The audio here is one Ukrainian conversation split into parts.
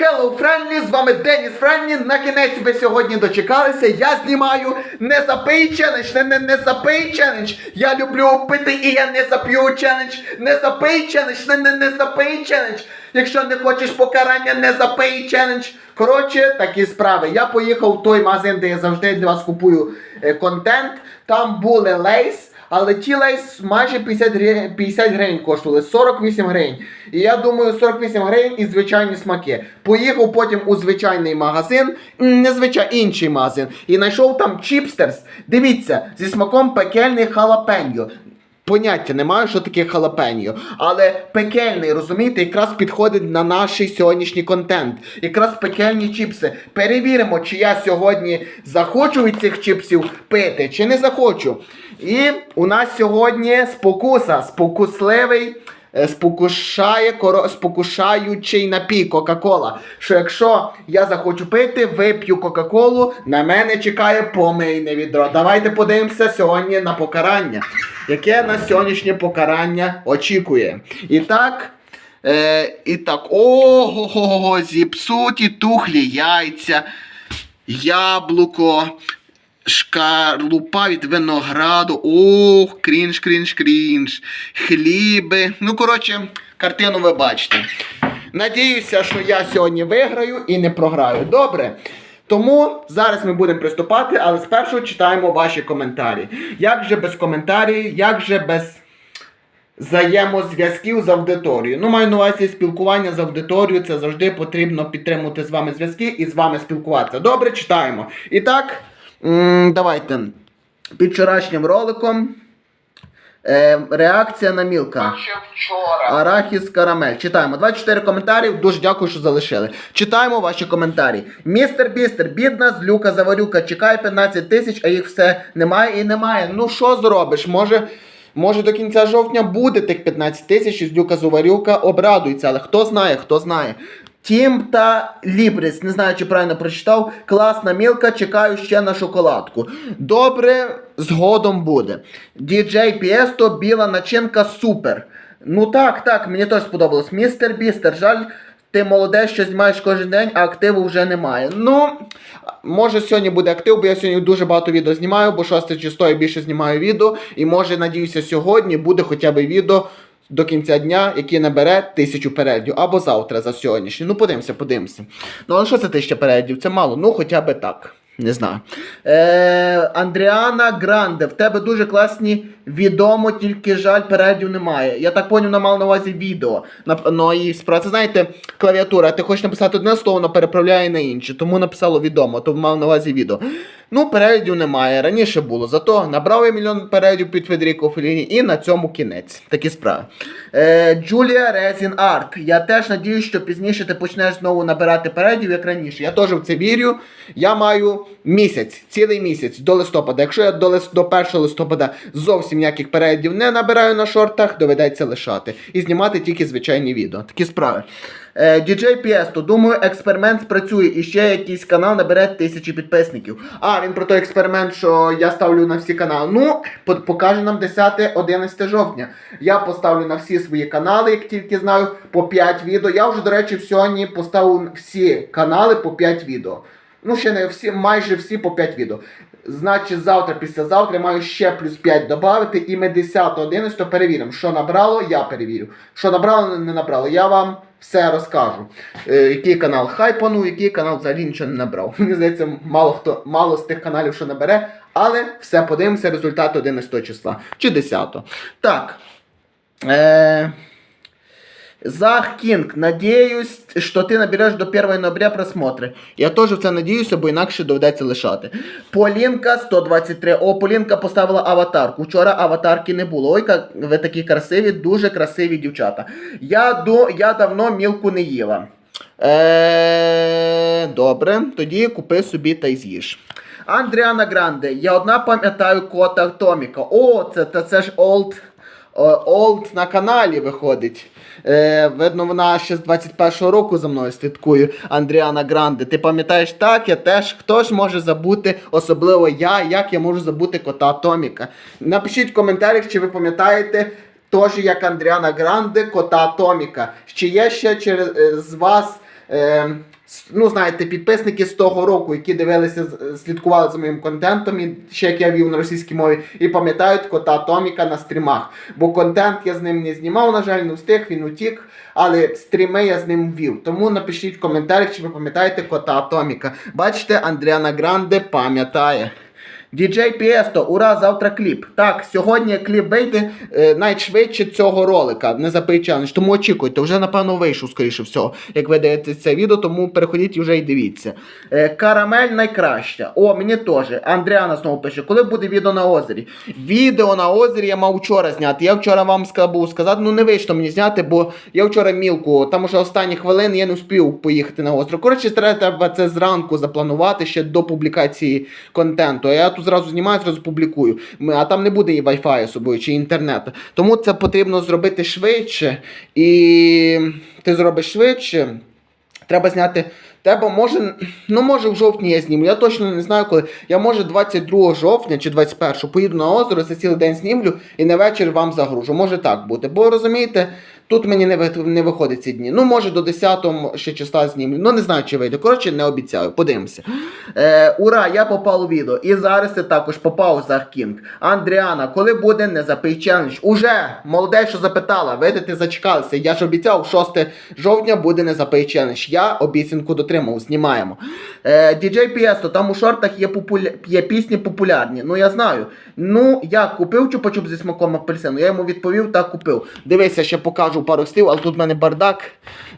Hello, Friendly, з вами Деніс Френлі. На кінець ви сьогодні дочекалися. Я знімаю не запий челендж, не, не, не запий челендж. Я люблю пити і я не зап'ю челендж. Не запий челендж, не, не, не запий челендж. Якщо не хочеш покарання, не запий челендж. Коротше, такі справи. Я поїхав в той магазин, де я завжди для вас купую е, контент. Там були лейс. Але ті лейс майже 50 гривень, 50 гривень коштували, 48 гривень. І я думаю, 48 гривень і звичайні смаки. Поїхав потім у звичайний магазин, незвичай, інший магазин, і знайшов там чіпстерс. Дивіться, зі смаком пекельний халапеньо. Поняття не маю, що таке халапеньо. Але пекельний, розумієте, якраз підходить на наш сьогоднішній контент. Якраз пекельні чіпси. Перевіримо, чи я сьогодні захочу від цих чіпсів пити, чи не захочу. І у нас сьогодні спокуса, спокусливий. Е, Спокушає коро... спокушаючий напій Кока-Кола. Що якщо я захочу пити, вип'ю Кока-Колу, на мене чекає помийне відро. Давайте подивимося сьогодні на покарання. Яке нас сьогоднішнє покарання очікує? І так. Е, і так, ого, зіпсуті тухлі яйця, яблуко, шкарлупа від винограду. Ох, крінж, крінж, крінж. Хліби. Ну, коротше, картину ви бачите. Надіюся, що я сьогодні виграю і не програю. Добре. Тому зараз ми будемо приступати, але спершу читаємо ваші коментарі. Як же без коментарів, як же без взаємозв'язків з аудиторією. Ну, маю на увазі спілкування з аудиторією, це завжди потрібно підтримувати з вами зв'язки і з вами спілкуватися. Добре, читаємо. І так, давайте. Під вчорашнім роликом. Е, реакція на мілка. Арахіс карамель. Читаємо. 24 коментарі. Дуже дякую, що залишили. Читаємо ваші коментарі. Містер Бістер, бідна злюка заварюка, чекає 15 тисяч, а їх все немає і немає. Ну що зробиш? Може. Може до кінця жовтня буде тих 15 тисяч і злюка Зуварюка обрадується, але хто знає, хто знає. Тім та Лібрис, не знаю, чи правильно прочитав. Класна мілка, чекаю ще на шоколадку. Добре, згодом буде. DJ Піесто, біла начинка, супер. Ну так, так, мені теж сподобалось. Містер Бістер, жаль, ти молодець, що знімаєш кожен день, а активу вже немає. Ну, може сьогодні буде актив, бо я сьогодні дуже багато відео знімаю, бо 6 число я більше знімаю відео. І може, надіюся, сьогодні буде хоча б відео до кінця дня, який набере тисячу переглядів. Або завтра за сьогоднішній. Ну, подивимося, подивимося. Ну, але що це тисяча переглядів? Це мало. Ну, хоча б так. Не знаю. Е, Андріана Гранде, в тебе дуже класні відомо, тільки жаль, переглядів немає. Я так поняв, вона мала на увазі відео. Нап- Ну і справа, це знаєте, клавіатура. Ти хочеш написати одне слово, вона переправляє на інше. Тому написало відомо, то мав на увазі відео. Ну, переглядів немає. Раніше було. Зато набрав я мільйон переглядів під Федеріко Феліні і на цьому кінець. Такі справи. Е, Джулія Резін Арт. Я теж надіюсь, що пізніше ти почнеш знову набирати переглядів, як раніше. Я теж в це вірю. Я маю місяць, цілий місяць до листопада. Якщо я до, лис- до 1 листопада зовсім ніяких переглядів не набираю на шортах, доведеться лишати. І знімати тільки звичайні відео. Такі справи. Е, DJ Piesto, думаю, експеримент спрацює і ще якийсь канал набере тисячі підписників. А, він про той експеримент, що я ставлю на всі канали. Ну, покаже нам 10-11 жовтня. Я поставлю на всі свої канали, як тільки знаю, по 5 відео. Я вже, до речі, сьогодні поставив всі канали по 5 відео. Ну, ще не всі, майже всі по 5 відео. Значить, завтра, післязавтра маю ще плюс 5 додати, і ми 10-11 перевіримо. Що набрало, я перевірю. Що набрало, не набрало. Я вам все розкажу. Е, який канал хайпанув, який канал взагалі нічого не набрав. Мені здається, мало хто мало з тих каналів, що набере, але все подивимося результат 11 числа чи 10. Так. Е... Зах Кинг, надіюсь, що ти набереш до 1 ноября просмотри. Я теж в це надіюся, бо інакше доведеться лишати. Полінка 123. О, Полінка поставила аватарку. Вчора аватарки не було. Ой, ви такі красиві, дуже красиві дівчата. Я, до, я давно мілку не їла. Е, добре, тоді купи собі та й з'їж. Андріана Гранде, я одна пам'ятаю кота Томіка. О, це, це, ж Олд. Олд на каналі виходить. Е, видно, вона ще з 21-го року за мною слідкує, Андріана Гранде. Ти пам'ятаєш так, я теж хто ж може забути, особливо я, як я можу забути кота Томіка. Напишіть в коментарях, чи ви пам'ятаєте теж як Андріана Гранде, кота Томіка. Чи є ще через е, з вас Е, ну, знаєте, підписники з того року, які дивилися, слідкували за моїм контентом, і ще як я вів на російській мові, і пам'ятають кота Томіка на стрімах. Бо контент я з ним не знімав, на жаль, не встиг, він утік, але стріми я з ним вів. Тому напишіть в коментарях, чи ви пам'ятаєте кота Томіка. Бачите, Андріана Гранде пам'ятає. DJ Піесто, ура, завтра кліп. Так, сьогодні кліп вийде е, найшвидше цього ролика. Не челендж, тому очікуйте. Вже напевно вийшов, скоріше всього. Як ви дивитесь це відео, тому переходіть і вже і дивіться. Е, карамель найкраща. О, мені теж. Андріана знову пише, коли буде відео на озері. Відео на озері я мав вчора зняти. Я вчора вам був сказати, ну не вийшло мені зняти, бо я вчора мілку, там уже останні хвилини я не успів поїхати на озеро. Коротше, треба це зранку запланувати ще до публікації контенту. Я тут зразу знімаю, зразу публікую. А там не буде і Wi-Fi собою чи інтернету. Тому це потрібно зробити швидше. І ти зробиш швидше. Треба зняти. Треба може, ну може в жовтні я зніму. Я точно не знаю коли. Я може 22 жовтня чи 21 поїду на озеро, за цілий день знімлю і на вечір вам загружу. Може так бути. Бо розумієте, тут мені не, не виходить ці дні. Ну, може до 10 ще числа знімлю. Ну не знаю, чи вийде. Коротше, не обіцяю. Подивимося. Е, ура, я попав у відео. І зараз ти також попав за Кінг. Андріана, коли буде не запий челендж? Уже молоде, що запитала. Видите, зачекалися. Я ж обіцяв, 6 жовтня буде не запий челендж. Я обіцянку дотримав, знімаємо. Е, DJ там у шортах є, популя... є пісні популярні. Ну я знаю. Ну, я купив чупа-чуп зі смаком апельсину. Я йому відповів, так купив. Дивися, ще покажу пару слів, але тут в мене бардак.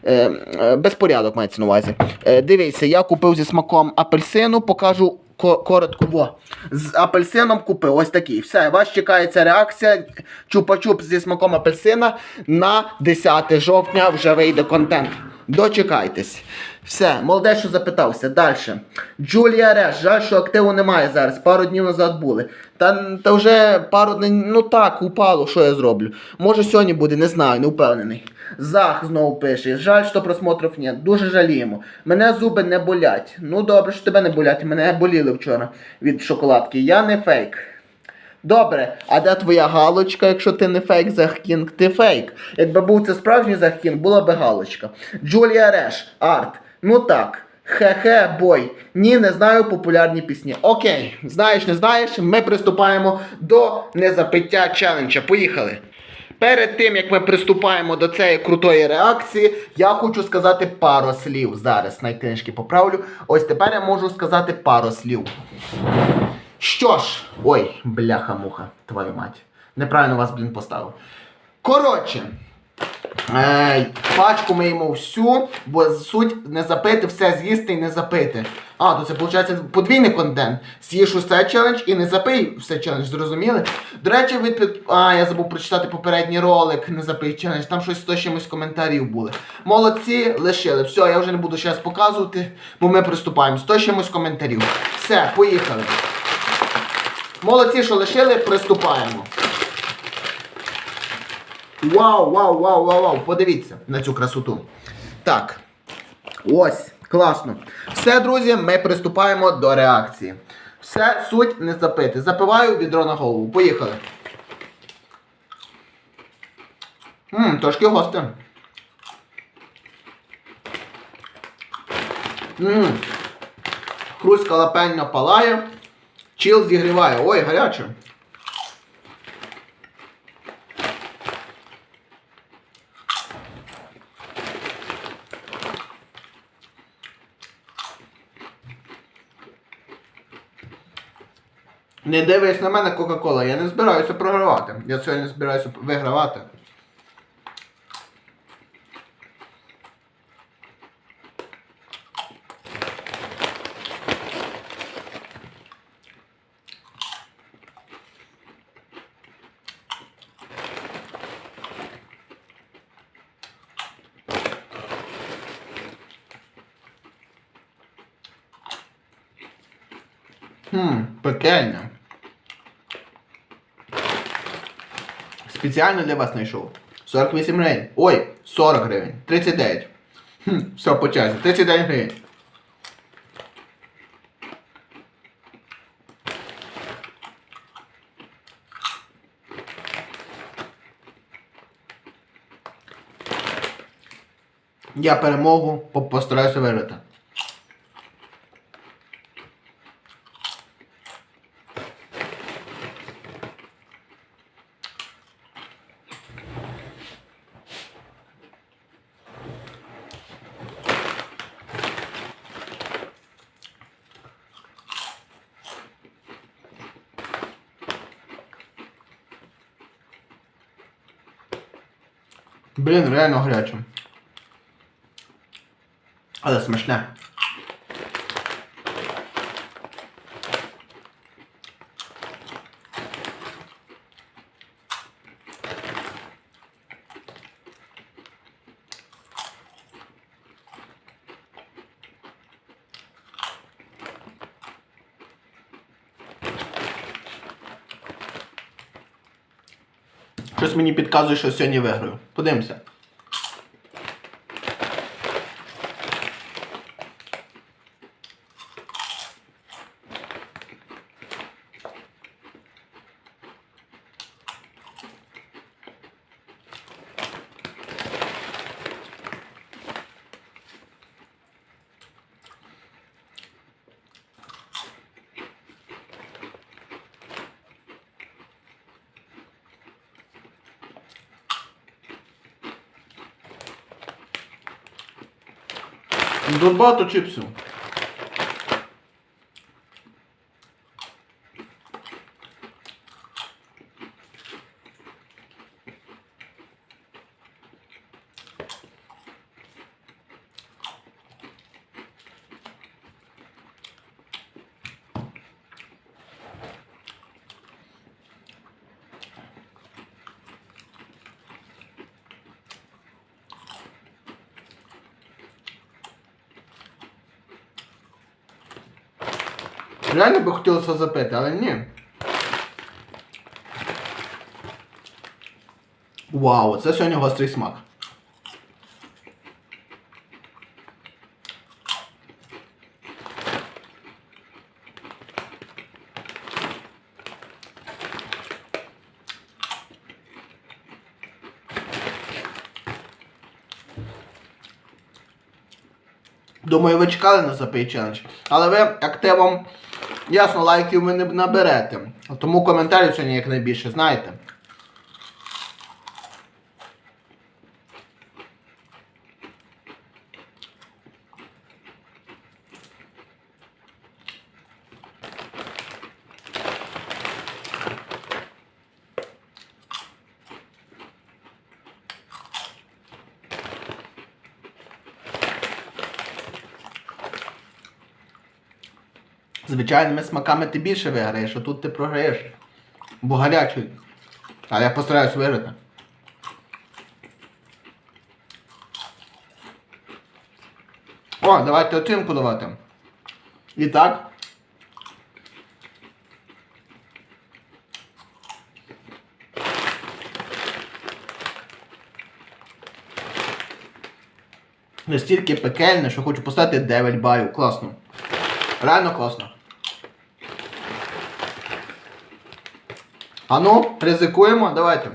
Е, е, безпорядок мається на увазі. Е, дивіться, я купив зі смаком апельсину, покажу. ко- Коротко, во. З апельсином купив. Ось такий. Все, вас чекається реакція. Чупа-чуп зі смаком апельсина. На 10 жовтня вже вийде контент. Дочекайтесь. Все, молоде, що запитався. Далі. Джулія Реш, жаль, що активу немає зараз. Пару днів назад були. Та, та вже пару днів, ну так, упало, що я зроблю. Може сьогодні буде, не знаю, не впевнений. Зах знову пише. Жаль, що просмотрів нет. Дуже жаліємо. Мене зуби не болять. Ну добре, що тебе не болять. Мене боліли вчора від шоколадки. Я не фейк. Добре, а де твоя галочка, якщо ти не фейк Захкінг? Ти фейк. Якби був це справжній Захкінг, була би галочка. Джулія Реш, арт. Ну так. Хе-хе, бой. Ні, не знаю популярні пісні. Окей, знаєш, не знаєш, ми приступаємо до незапиття челенджа. Поїхали. Перед тим, як ми приступаємо до цієї крутої реакції, я хочу сказати пару слів. Зараз на книжки поправлю. Ось тепер я можу сказати пару слів. Що ж, ой, бляха-муха, твою мать. Неправильно вас, блін, поставив. Коротше, пачку ми їмо всю, бо суть не запити, все з'їсти і не запити. А, то це виходить подвійний контент. З'їж усе челендж і не запий все челендж, зрозуміли? До речі, від... під- А, я забув прочитати попередній ролик, не запий челендж, там щось 100 чимось коментарів були. Молодці, лишили. Все, я вже не буду ще показувати, бо ми приступаємо. 100 чимось коментарів. Все, поїхали. Молодці, що лишили, приступаємо. Вау, вау, вау, вау, вау. Подивіться на цю красоту. Так. Ось, класно. Все, друзі, ми приступаємо до реакції. Все, суть не запити. Запиваю відро на голову. Поїхали. Ммм, трошки гостре. Ммм. Хруст калапенно палає. Чіл зігріває. Ой, гаряче. Не дивись на мене Кока-Кола, я не збираюся програвати. Я сьогодні збираюся вигравати. Хм, пекельне. Спеціально для вас знайшов. 48 гривень. Ой, 40 гривень. 39. Хм, все по черзі. 39 гривень. Я перемогу по- постараюся виграти. Блін, реально гаряче. Але смачне. Щось підказує, що сьогодні виграю. Подивимося. Тут чи чипсів. Реально би хотілося запити, але ні. Вау, це сьогодні гострий смак. Думаю, ви чекали на запий челендж. Але ви активом, ясно, лайків ви не наберете. Тому коментарів сьогодні якнайбільше, знаєте. Звичайними смаками ти більше виграєш, а тут ти програєш. Бо гарячий. Але я постараюсь виграти. О, давайте оцінку давати. І так. Настільки пекельне, що хочу поставити 9 балів. Класно. Реально класно. А ну, ризикуємо, давайте.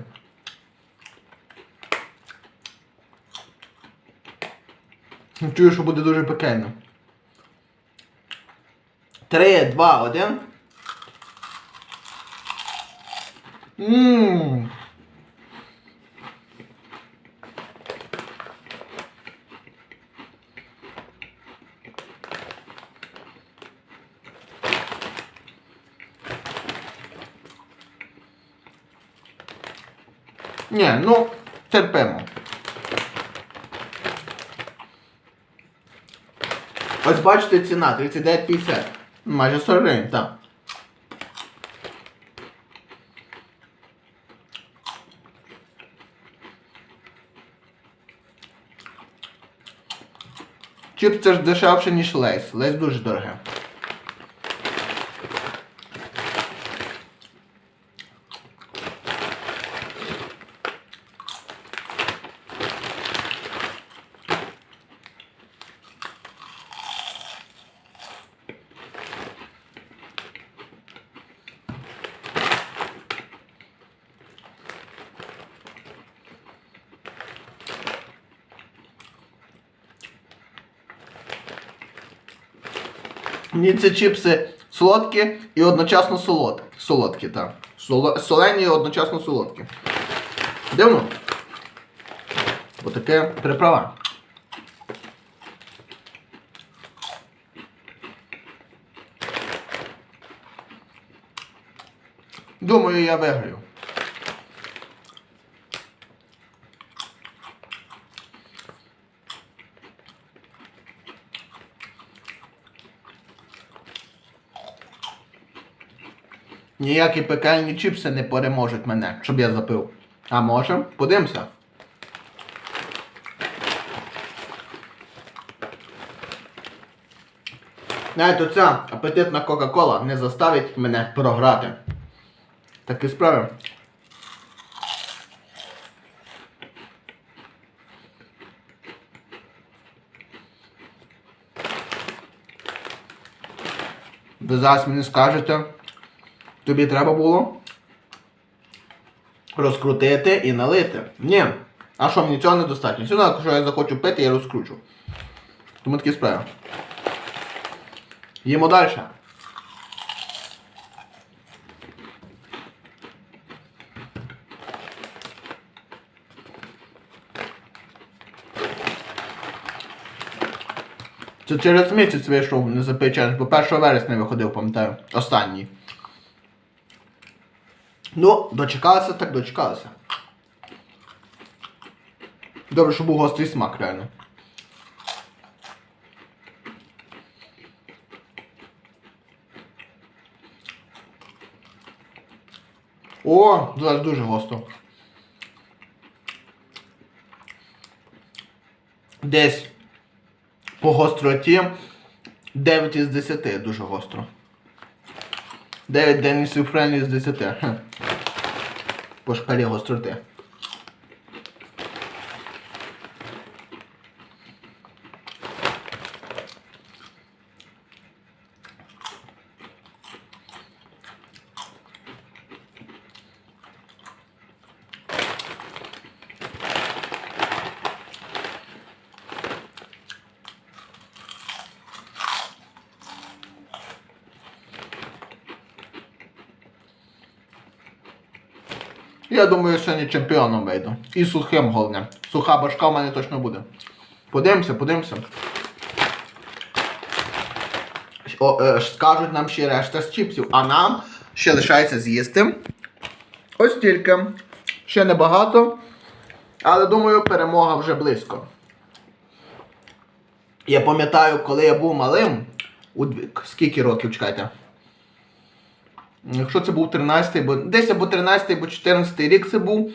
Чую, що буде дуже пекельно. Три, два, один. Ммм. Ні, ну, терпимо. Ось бачите ціна 39,50. Майже 40 гривень, так. Чип це ж дешевше, ніж лейс. Лейс дуже дороге. Мені ці чіпси солодкі і одночасно солод... солодкі, так. Солені і одночасно солодкі. Дивно. Бо таке приправа. Думаю, я виграю. Ніякі пекельні чіпси не переможуть мене, щоб я запив. А може? Подивимося. Навіть оця апетитна Кока-Кола не заставить мене програти. Такі справи. Ви зараз мені скажете, тобі треба було розкрутити і налити. Ні. А що, мені цього недостатньо. Сюди, якщо я захочу пити, я розкручу. Тому такі справи. Їмо далі. Це через місяць вийшов не челендж, бо 1 вересня виходив, пам'ятаю. Останній. Ну, дочекалися, так дочекалися. Добре, що був гострий смак, реально. О, зараз дуже гостро. Десь по гостроті 9 із 10 дуже гостро. 9 Денісів Френлі з 10. Хе. По Я думаю, сьогодні чемпіоном вийду. І сухим головне. Суха башка в мене точно буде. Подивимося, подивимося. О, е, скажуть нам ще решта з чіпсів, а нам ще лишається з'їсти. Ось тільки. Ще небагато. Але думаю, перемога вже близько. Я пам'ятаю, коли я був малим. У скільки років, чекайте? Якщо це був 13-й, бо десь або 13-й, або 14-й рік це був.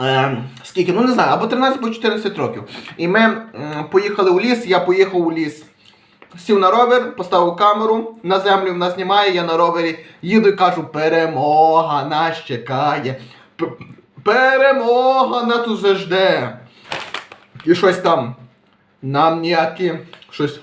Е, скільки? Ну не знаю, або 13, або 14 років. І ми м, поїхали у ліс, я поїхав у ліс. Сів на ровер, поставив камеру, на землю вона знімає, я на ровері їду і кажу, перемога нас чекає. Перемога нас уже жде. І щось там. Нам ніякі щось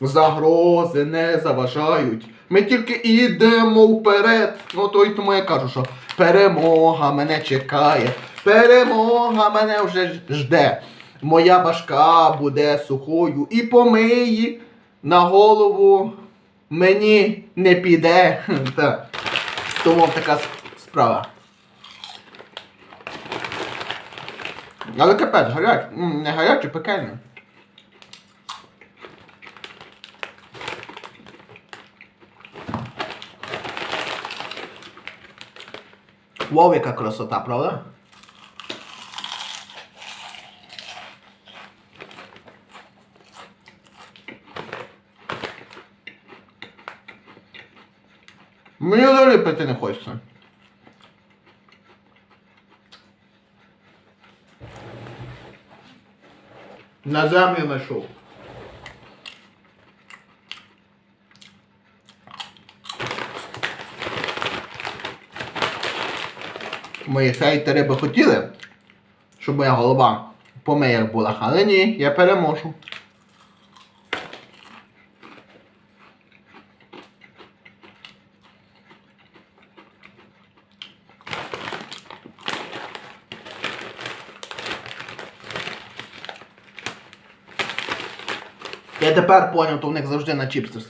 загрози не заважають. Ми тільки йдемо вперед. Ну то й тому я кажу, що перемога мене чекає. Перемога мене вже жде. Моя башка буде сухою і помиї на голову мені не піде. Тому така справа. Але капець, гарячий. Не гарячий, пекельний. Вау, яка красота, правда? Мені пити не хочеться. На землю знайшов. Мої хейтери би хотіли, щоб моя голова по меях була, але ні, я переможу. Я тепер поняв, то в них завжди на чіпсах.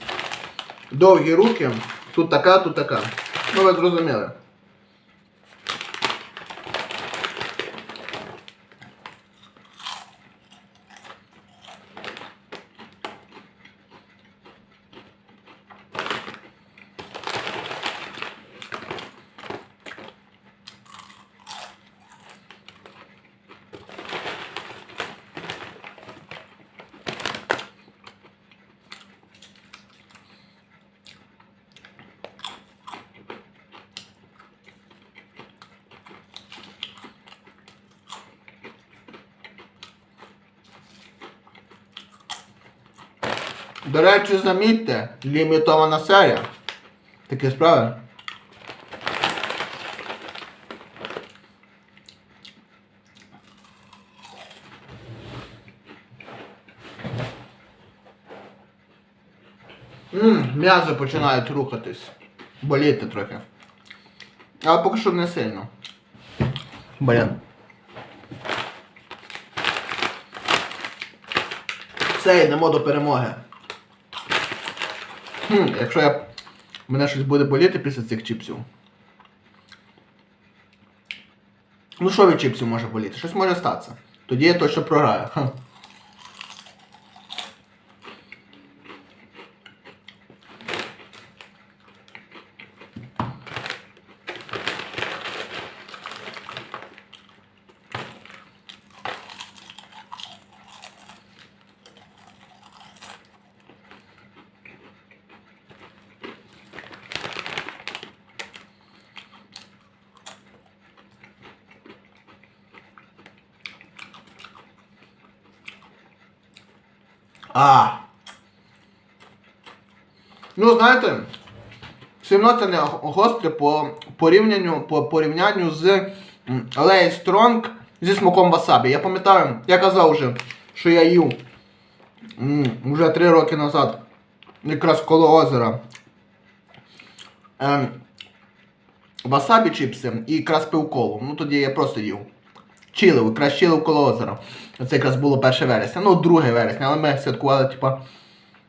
Довгі руки, тут така, тут така. Ну ви зрозуміли. До речі, замітьте, лімітована серія. Такі справи. М'язи починають рухатись. Боліти трохи. Але поки що не сильно. Блін. Все, йдемо до перемоги. Якщо я... мене щось буде боліти після цих чіпсів. Ну що від чіпсів може боліти? Щось може статися. Тоді я точно програю. Ха. А. Ну, знаєте, все одно це не гостре по порівнянню, по порівнянню з Лей Стронг зі смаком васабі. Я пам'ятаю, я казав вже, що я їв вже 3 роки назад, якраз коло озера. Ем, васабі чіпси і якраз пив колу. Ну тоді я просто їв. Чилив, якраз чилив коло озера. Це якраз було 1 вересня, ну 2 вересня, але ми святкували, типа.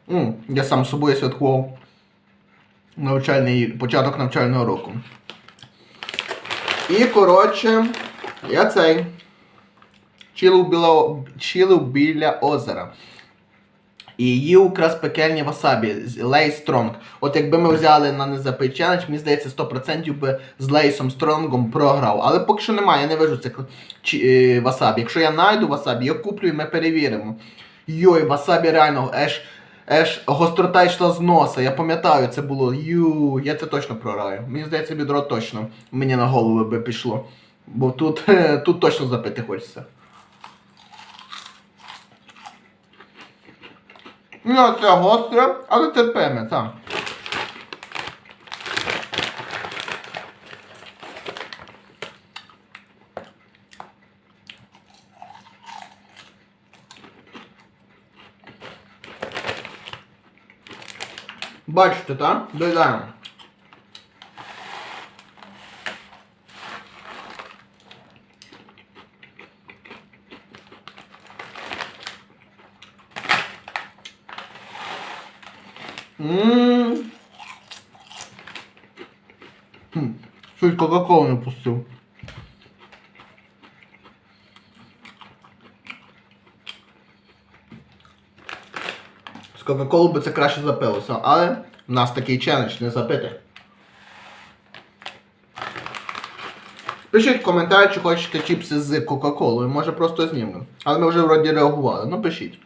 Ну, я сам з собою святкував навчальний, початок навчального року. І, коротше, я цей. Чилив біля, чилив біля озера. І їв якраз пекельні васабі з Лей Стронг. От якби ми взяли на незапий челендж, мені здається, 100% би з Лейсом Стронгом програв. Але поки що немає, я не вижу цих е, васабі. Якщо я знайду васабі, я куплю і ми перевіримо. Йой, васабі реально, еш, еш, гострота йшла з носа. Я пам'ятаю, це було. Ю, я це точно програю. Мені здається, бідро точно мені на голову би пішло. Бо тут, тут точно запити хочеться. Ну, це гостре, але терпиме, так. Бачите, так? Доїдаємо. Ммм. Хм, Щось Кока-Колу не пустив. З Кока-Колу би це краще запилося, але в нас такий челендж не запити. Пишіть в коментарі, чи хочете чіпси з Кока-Колою, може просто знімемо. Але ми вже вроді реагували, ну пишіть.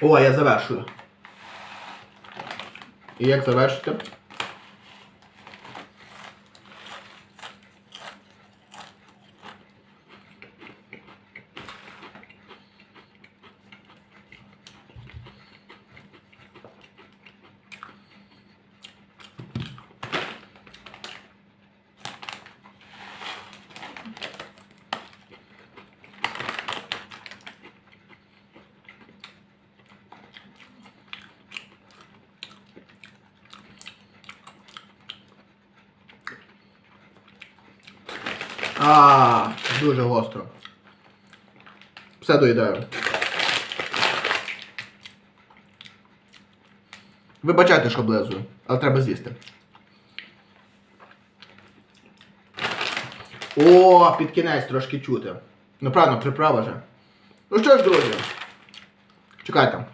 О, я завершую. І як завершити? А, дуже гостро. Все доїдаю. Вибачайте, що облизую, але треба з'їсти. О, під кінець трошки чути. Ну правильно, приправа же. Ну що ж, друзі? Чекайте.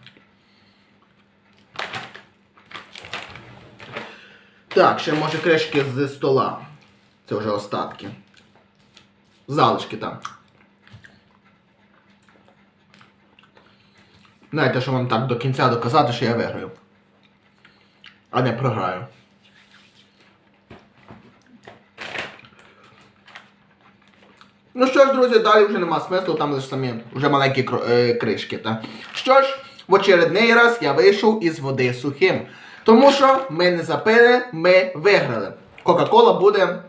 Так, ще може кришки з стола. Це вже остатки. Залишки там. Знаєте, що вам так до кінця доказати, що я виграю. А не програю. Ну що ж, друзі, далі вже нема смислу, там лише самі вже маленькі е, кришки. Та. Що ж, в очередний раз я вийшов із води сухим. Тому що ми не запили, ми виграли. Кока-кола буде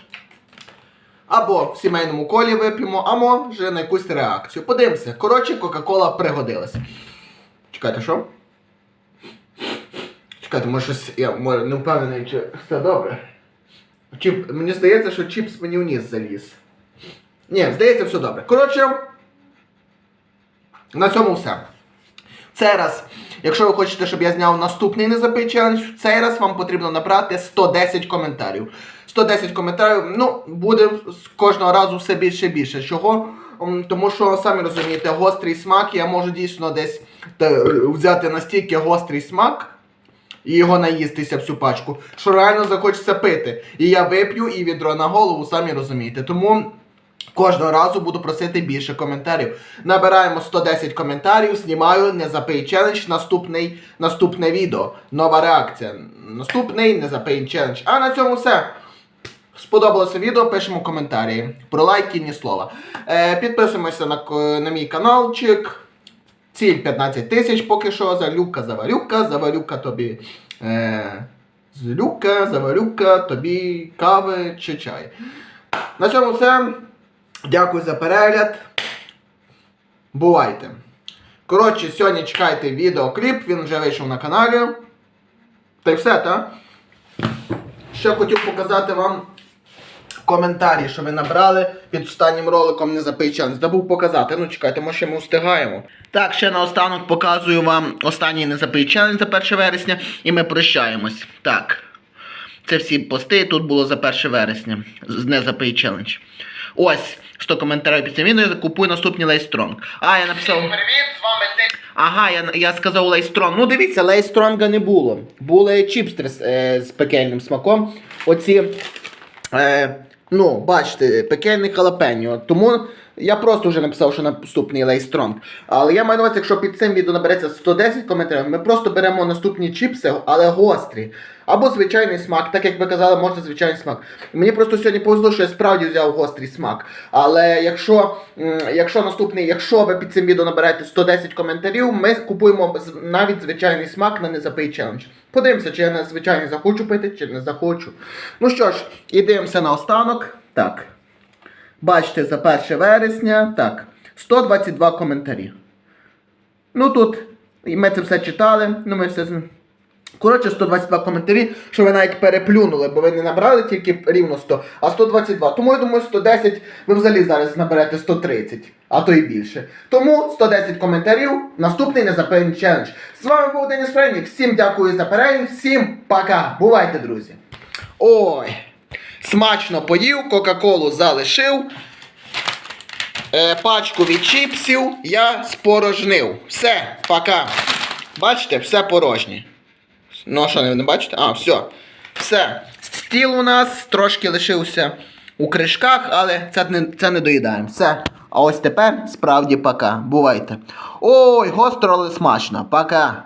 або в сімейному колі вип'ємо, або вже на якусь реакцію. Подивимося. Коротше, Кока-кола пригодилася. Чекайте, що? Чекайте, може щось. Я може, не впевнений, чи все добре. Чіп, мені здається, що чіпс мені в ніс заліз. Ні, здається, все добре. Коротше, на цьому все. Цей раз, якщо ви хочете, щоб я зняв наступний незапий челендж, цей раз вам потрібно набрати 110 коментарів. 110 коментарів, ну, буде з кожного разу все більше і більше. Чого? Тому що, самі розумієте, гострий смак, я можу дійсно десь взяти настільки гострий смак і його наїстися всю пачку, що реально захочеться пити. І я вип'ю і відро на голову, самі розумієте. Тому. Кожного разу буду просити більше коментарів. Набираємо 110 коментарів, знімаю не запий челендж, наступний, наступне відео. Нова реакція. Наступний не запий челендж. А на цьому все. Сподобалося відео, пишемо коментарі. Про лайки ні слова. Е, підписуємося на, на мій каналчик. Ціль 15 тисяч поки що. Залюка, заварюка, заварюка тобі. Е, злюка, заварюка, тобі кави чи чай. На цьому все. Дякую за перегляд. Бувайте. Коротше, сьогодні чекайте відеокліп, він вже вийшов на каналі. Та й все, так? Ще хотів показати вам коментарі, що ви набрали під останнім роликом не запий. Забув показати. Ну чекайте, може ми встигаємо. Так, ще наостанок показую вам останній не запий челендж за 1 вересня і ми прощаємось. Так. Це всі пости, тут було за 1 вересня. з запий челендж. Ось 100 коментарів під цим відео, купуй наступний лейстронг. А, я написав. Привіт, з вами Тик. Ага, я, я сказав лейстронг. Ну дивіться, лейстронга не було. Були чіпстри з, е, з пекельним смаком. Оці. Е, ну, бачите, пекельний халапеньо. Тому я просто вже написав, що наступний лейстронг. Але я маю на увазі, якщо під цим відео набереться 110 коментарів, ми просто беремо наступні чіпси, але гострі. Або звичайний смак, так як ви казали, можна звичайний смак. Мені просто сьогодні повезло, що я справді взяв гострий смак. Але якщо, якщо наступний, якщо ви під цим відео наберете 110 коментарів, ми купуємо навіть звичайний смак на незапий челендж. Подивимося, чи я на звичайний захочу пити, чи не захочу. Ну що ж, і дивимося на останок. Так. Бачите, за 1 вересня. Так. 122 коментарі. Ну тут, і ми це все читали, ну ми все. Коротше, 122 коментарі, що ви навіть переплюнули, бо ви не набрали тільки рівно 100, а 122. Тому я думаю, 110 ви взагалі зараз наберете 130, а то і більше. Тому 110 коментарів, наступний незапевний челендж. З вами був Деніс Фрейнік. Всім дякую за перегляд, всім пока. Бувайте, друзі. Ой, смачно поїв, Кока-Колу залишив. Е, пачку від чіпсів я спорожнив. Все, пока. Бачите, все порожнє. Ну, що, не, не бачите? А, все. Все. Стіл у нас трошки лишився у кришках, але це не, це не доїдаємо. Все. А ось тепер справді пока. Бувайте. Ой, гостро, але смачно. Пока.